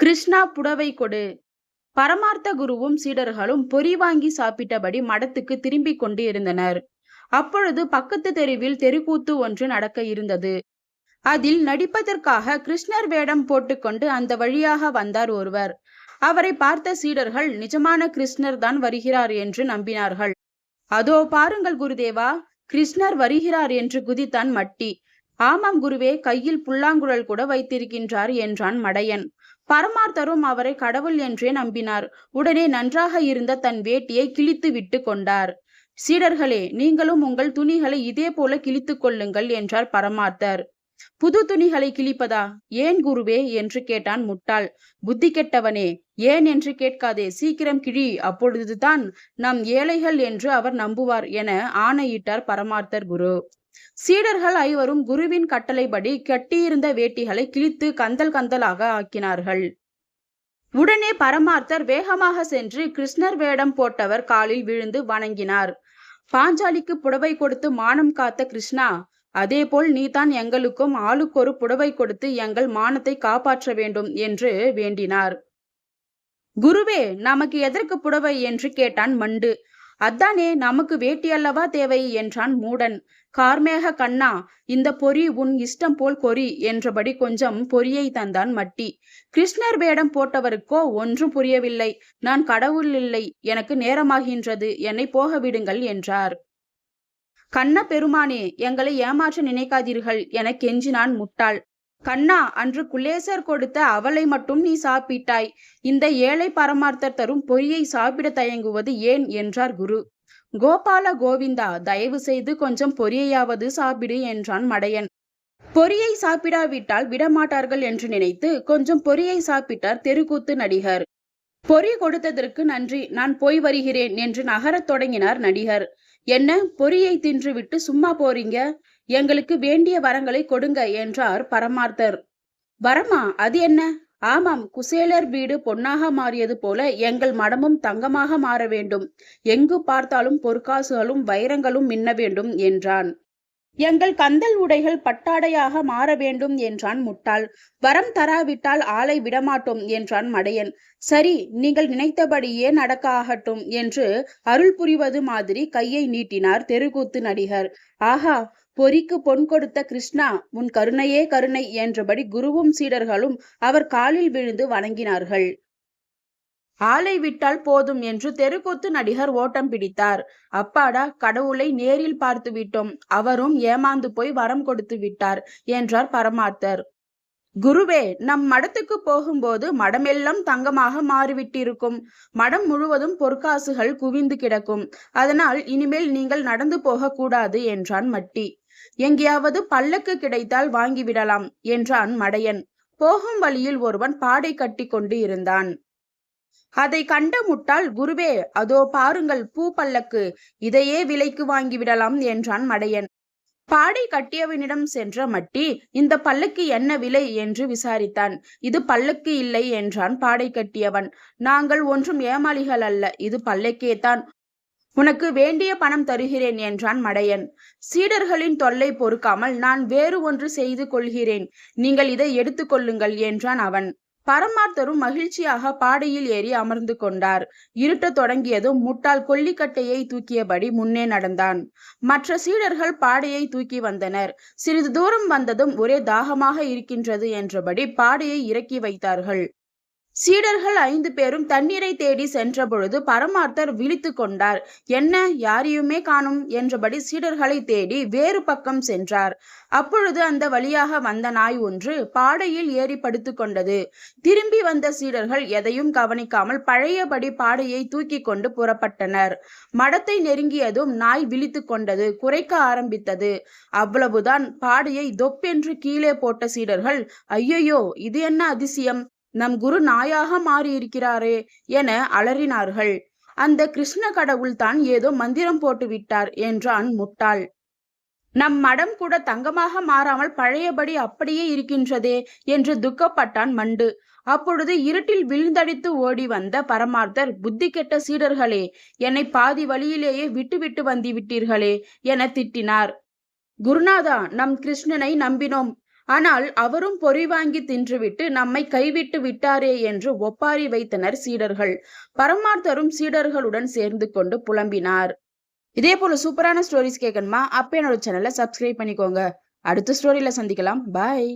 கிருஷ்ணா புடவை கொடு. பரமார்த்த குருவும் சீடர்களும் பொறி வாங்கி சாப்பிட்டபடி மடத்துக்கு திரும்பிக் கொண்டு இருந்தனர் அப்பொழுது பக்கத்து தெருவில் தெருக்கூத்து ஒன்று நடக்க இருந்தது. அதில் நடிப்பதற்காக கிருஷ்ணர் வேடம் போட்டுக்கொண்டு அந்த வழியாக வந்தார் ஒருவர். அவரை பார்த்த சீடர்கள் நிஜமான கிருஷ்ணர் தான் வருகிறார் என்று நம்பினார்கள். அதோ பாருங்கள் குருதேவா கிருஷ்ணர் வருகிறார் என்று குதித்தான் மட்டி. ஆமாம் குருவே கையில் புல்லாங்குழல் கூட வைத்திருக்கின்றார் என்றான் மடையன். பரமார்த்தரும் அவரை கடவுள் என்றே நம்பினார். உடனே நன்றாக இருந்த தன் வேட்டியை கிழித்து விட்டு கொண்டார். சீடர்களே நீங்களும் உங்கள் துணிகளை இதே போல கிழித்து கொள்ளுங்கள் என்றார் பரமார்த்தர். புது துணிகளை கிழிப்பதா? ஏன் குருவே? என்று கேட்டான் முட்டாள். புத்தி கெட்டவனே ஏன் என்று கேட்காதே? சீக்கிரம் கிழி. அப்பொழுதுதான் நம் ஏழைகள் என்று அவர் நம்புவார் என ஆணையிட்டார் பரமார்த்தர் குரு. சீடர்கள் ஐவரும் குருவின் கட்டளைப்படி கட்டியிருந்த வேட்டிகளை கிழித்து கந்தல் கந்தலாக ஆக்கினார்கள். உடனே பரமார்த்தர் வேகமாக சென்று கிருஷ்ணர் வேடம் போட்டவர் காலில் விழுந்து வணங்கினார். பாஞ்சாலிக்கு புடவை கொடுத்து மானம் காத்த கிருஷ்ணா அதேபோல் நீதான் எங்களுக்கும் ஆளுக்கொரு புடவை கொடுத்து எங்கள் மானத்தை காப்பாற்ற வேண்டும் என்று வேண்டினார். குருவே நமக்கு எதற்கு புடவை? என்று கேட்டான் மண்டு. அத்தானே நமக்கு வேட்டி அல்லவா தேவை? என்றான் மூடன். கார்மேக கண்ணா இந்த பொறி உன் இஷ்டம் போல் கொறி என்றபடி கொஞ்சம் பொறியை தந்தான் மட்டி. கிருஷ்ணர் வேடம் போட்டவருக்கோ ஒன்றும் புரியவில்லை. நான் கடவுள் இல்லை எனக்கு நேரமாகின்றது என்னை போக விடுங்கள் என்றார். கண்ண பெருமானே எங்களை ஏமாற்ற நினைக்காதீர்கள் என கெஞ்சினான் முட்டாள். கண்ணா அன்று குலேசர் கொடுத்த அவளை மட்டும் நீ சாப்பிட்டாய். இந்த ஏழை பரமார்த்தர் தரும் பொரியை சாப்பிட தயங்குவது ஏன்? என்றார் குரு. கோபால கோவிந்தா தயவு செய்து கொஞ்சம் பொரியையாவது சாப்பிடு என்றான் மடையன். பொரியை சாப்பிடாவிட்டால் விடமாட்டார்கள் என்று நினைத்து கொஞ்சம் பொரியை சாப்பிட்டார் தெருக்கூத்து நடிகர். பொறி கொடுத்ததற்கு நன்றி நான் போய் வருகிறேன் என்று நகரத் தொடங்கினார் நடிகர். என்ன பொரியை தின்றுவிட்டு சும்மா போறீங்க? எங்களுக்கு வேண்டிய வரங்களை கொடுங்க என்றார் பரமார்த்தர். வரமா? அது என்ன? ஆமாம் குசேலர் வீடு பொன்னாக மாறியது போல எங்கள் மடமும் தங்கமாக மாற வேண்டும். எங்கு பார்த்தாலும் பொற்காசுகளும் வைரங்களும் மின்ன வேண்டும் என்றான். எங்கள் கந்தல் உடைகள் பட்டாடையாக மாற வேண்டும் என்றான் முட்டாள். வரம் தராவிட்டால் ஆளை விடமாட்டோம் என்றான் மடையன். சரி நீங்கள் நினைத்தபடியே நடக்க ஆகட்டும் என்று அருள் புரிவது மாதிரி கையை நீட்டினார் தெருக்கூத்து நடிகர். ஆஹா பொறிக்கு பொன் கொடுத்த கிருஷ்ணா உன் கருணையே கருணை என்றபடி குருவும் சீடர்களும் அவர் காலில் விழுந்து வணங்கினார்கள். ஆளை விட்டால் போதும் என்று தெருக்கூத்து நடிகர் ஓட்டம் பிடித்தார். அப்பாடா கடவுளை நேரில் பார்த்து விட்டோம். அவரும் ஏமாந்து போய் வரம் கொடுத்து விட்டார் என்றார் பரமார்த்தர். குருவே நம் மடத்துக்கு போகும்போது மடமெல்லாம் தங்கமாக மாறிவிட்டிருக்கும். மடம் முழுவதும் பொற்காசுகள் குவிந்து கிடக்கும். அதனால் இனிமேல் நீங்கள் நடந்து போகக்கூடாது என்றான் மட்டி. எங்கேயாவது பல்லக்கு கிடைத்தால் வாங்கிவிடலாம் என்றான் மடையன். போகும் வழியில் ஒருவன் பாடை கட்டி கொண்டு இருந்தான். அதை கண்ட முட்டாள் குருவே அதோ பாருங்கள் பூ பல்லக்கு இதையே விலைக்கு வாங்கிவிடலாம் என்றான் மடையன். பாடை கட்டியவனிடம் சென்ற மட்டி இந்த பல்லக்கு என்ன விலை? என்று விசாரித்தான். இது பல்லக்கு இல்லை என்றான் பாடை கட்டியவன். நாங்கள் ஒன்றும் ஏமாளிகள் அல்ல இது பல்லக்கேதான் உனக்கு வேண்டிய பணம் தருகிறேன் என்றான் மடையன். சீடர்களின் தொல்லை பொறுக்காமல் நான் வேறு ஒன்று செய்து கொள்கிறேன். நீங்கள் இதை எடுத்துக்கொள்ளுங்கள் என்றான் அவன். பரமார்த்தரும் மகிழ்ச்சியாக பாடையில் ஏறி அமர்ந்து கொண்டார். இருட்டத் தொடங்கியதும் முட்டாள் கொல்லிக்கட்டையை தூக்கியபடி முன்னே நடந்தான். மற்ற சீடர்கள் பாடையை தூக்கி வந்தனர். சிறிது தூரம் வந்ததும் ஒரே தாகமாக இருக்கின்றது என்றபடி பாடையை இறக்கி வைத்தார்கள். சீடர்கள் ஐந்து பேரும் தண்ணீரை தேடி சென்றபொழுது பரமார்த்தர் விழித்து கொண்டார். என்ன யாரையுமே காணும்? என்றபடி சீடர்களை தேடி வேறு பக்கம் சென்றார். அப்பொழுது அந்த வழியாக வந்த நாய் ஒன்று பாடையில் ஏறி படுத்து கொண்டது. திரும்பி வந்த சீடர்கள் எதையும் கவனிக்காமல் பழையபடி பாடையை தூக்கி கொண்டு புறப்பட்டனர். மடத்தை நெருங்கியதும் நாய் விழித்து கொண்டது குறைக்க ஆரம்பித்தது. அவ்வளவுதான் பாடையை தொப்பென்று கீழே போட்ட சீடர்கள் ஐயையோ இது என்ன அதிசயம்? நம் குரு நாயாக மாறியிருக்கிறாரே என அலறினார்கள். அந்த கிருஷ்ண கடவுள் தான் ஏதோ மந்திரம் போட்டு விட்டார் என்றான் முட்டாள். நம் மடம் கூட தங்கமாக மாறாமல் பழையபடி அப்படியே இருக்கின்றதே என்று துக்கப்பட்டான் மண்டு. அப்பொழுது இருட்டில் விழுந்தடித்து ஓடி வந்த பரமார்த்தர் புத்தி கெட்ட சீடர்களே என்னை பாதி வழியிலேயே விட்டுவிட்டு வந்து விட்டீர்களே என திட்டினார். குருநாதா நம் கிருஷ்ணனை நம்பினோம். ஆனால் அவரும் பொறி வாங்கி தின்றுவிட்டு நம்மை கைவிட்டு விட்டாரே என்று ஒப்பாரி வைத்தனர் சீடர்கள். பரமார்த்தரும் சீடர்களுடன் சேர்ந்து கொண்டு புலம்பினார். இதே போல சூப்பரான ஸ்டோரிஸ் கேட்கணுமா அப்ப என்னோட சேனலை சப்ஸ்கிரைப் பண்ணிக்கோங்க. அடுத்த ஸ்டோரியில சந்திக்கலாம். பாய்